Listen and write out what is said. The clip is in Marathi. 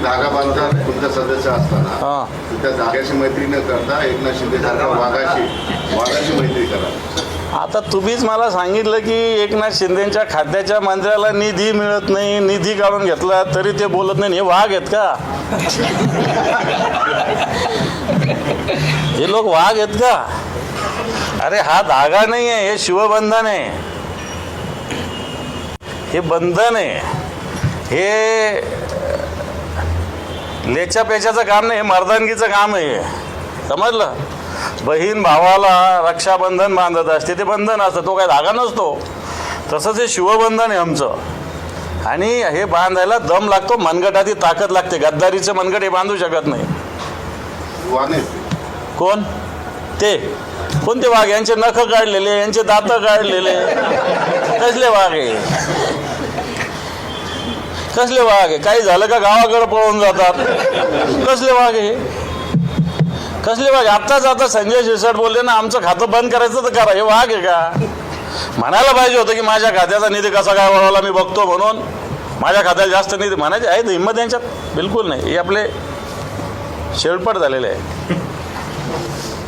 तुम्ही धागा बांधता तुमचा सदस्य असताना तर त्या धाग्याशी मैत्री न करता एकनाथ शिंदे सारख्या वाघाशी वाघाशी मैत्री करा. आता तुम्हीच मला सांगितलं की एकनाथ शिंदेच्या खात्याच्या मंत्र्याला निधी मिळत नाही निधी काढून घेतला तरी ते बोलत नाही हे वाघ आहेत का? हे लोक वाघ आहेत का? अरे हा धागा नाही आहे हे शिवबंधन आहे. हे बंधन आहे. हे लेच्या पेच्याचं काम नाही हे मर्दानगीचं काम आहे समजलं? बहीण भावाला रक्षाबंधन बांधत असते ते बंधन असतं तो काय धागा नसतो. तसंच हे शिवबंधन आहे आमचं. आणि हे बांधायला दम लागतो मनगटाची ताकद लागते. गद्दारीचं मनगट हे बांधू शकत नाही. कोण? ते. कोणते वाघ? यांचे नख काढलेले यांचे दात काढलेले. कसले वाघ आहे कसले वाघ आहे? काही झालं का गावाकडे पळून जातात? कसले वाघ आहे? कसले वाघ आत्ताच आता संजय शिरसाट बोलले ना आमचं खातं बंद करायचं तर करा. हे वाघ आहे का? म्हणायला पाहिजे होतं की माझ्या खात्याचा निधी कसा काय वळवला मी बघतो म्हणून. माझ्या खात्याला जास्त निधी म्हणायचे आहेत हिंमत यांच्यात? बिलकुल नाही. हे आपले शेळपट झालेले आहे